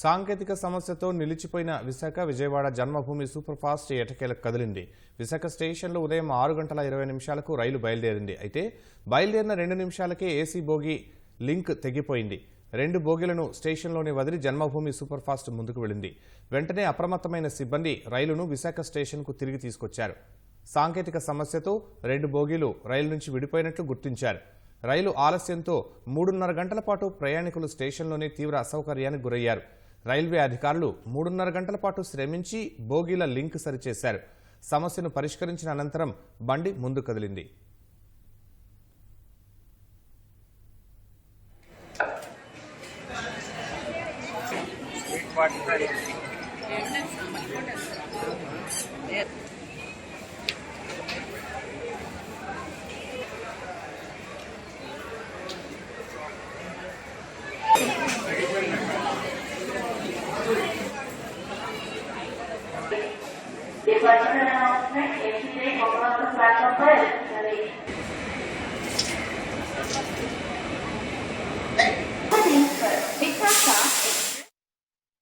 సాంకేతిక సమస్యతో నిలిచిపోయిన విశాఖ విజయవాడ జన్మభూమి సూపర్ ఫాస్ట్ ఎటకేలకు కదిలింది. విశాఖ స్టేషన్లో ఉదయం ఆరు గంటల ఇరవై నిమిషాలకు రైలు బయలుదేరింది. అయితే బయలుదేరిన రెండు నిమిషాలకే ఏసీ బోగి లింక్ తెగిపోయింది. రెండు బోగీలను స్టేషన్లోనే వదిలి జన్మభూమి సూపర్ ఫాస్ట్ ముందుకు వెళ్ళింది. వెంటనే అప్రమత్తమైన సిబ్బంది రైలును విశాఖ స్టేషన్కు తిరిగి తీసుకొచ్చారు. సాంకేతిక సమస్యతో రెండు బోగీలు రైలు నుంచి విడిపోయినట్లు గుర్తించారు. రైలు ఆలస్యంతో మూడున్నర గంటల పాటు ప్రయాణికులు స్టేషన్లోనే తీవ్ర అసౌకర్యానికి గురయ్యారు. రైల్వే అధికారులు మూడున్నర గంటల పాటు శ్రమించి బోగీల లింక్ సరిచేశారు. సమస్యను పరిష్కరించిన అనంతరం బండి ముందు కదిలింది. budget announcement, if you didn't open up the slide real quick,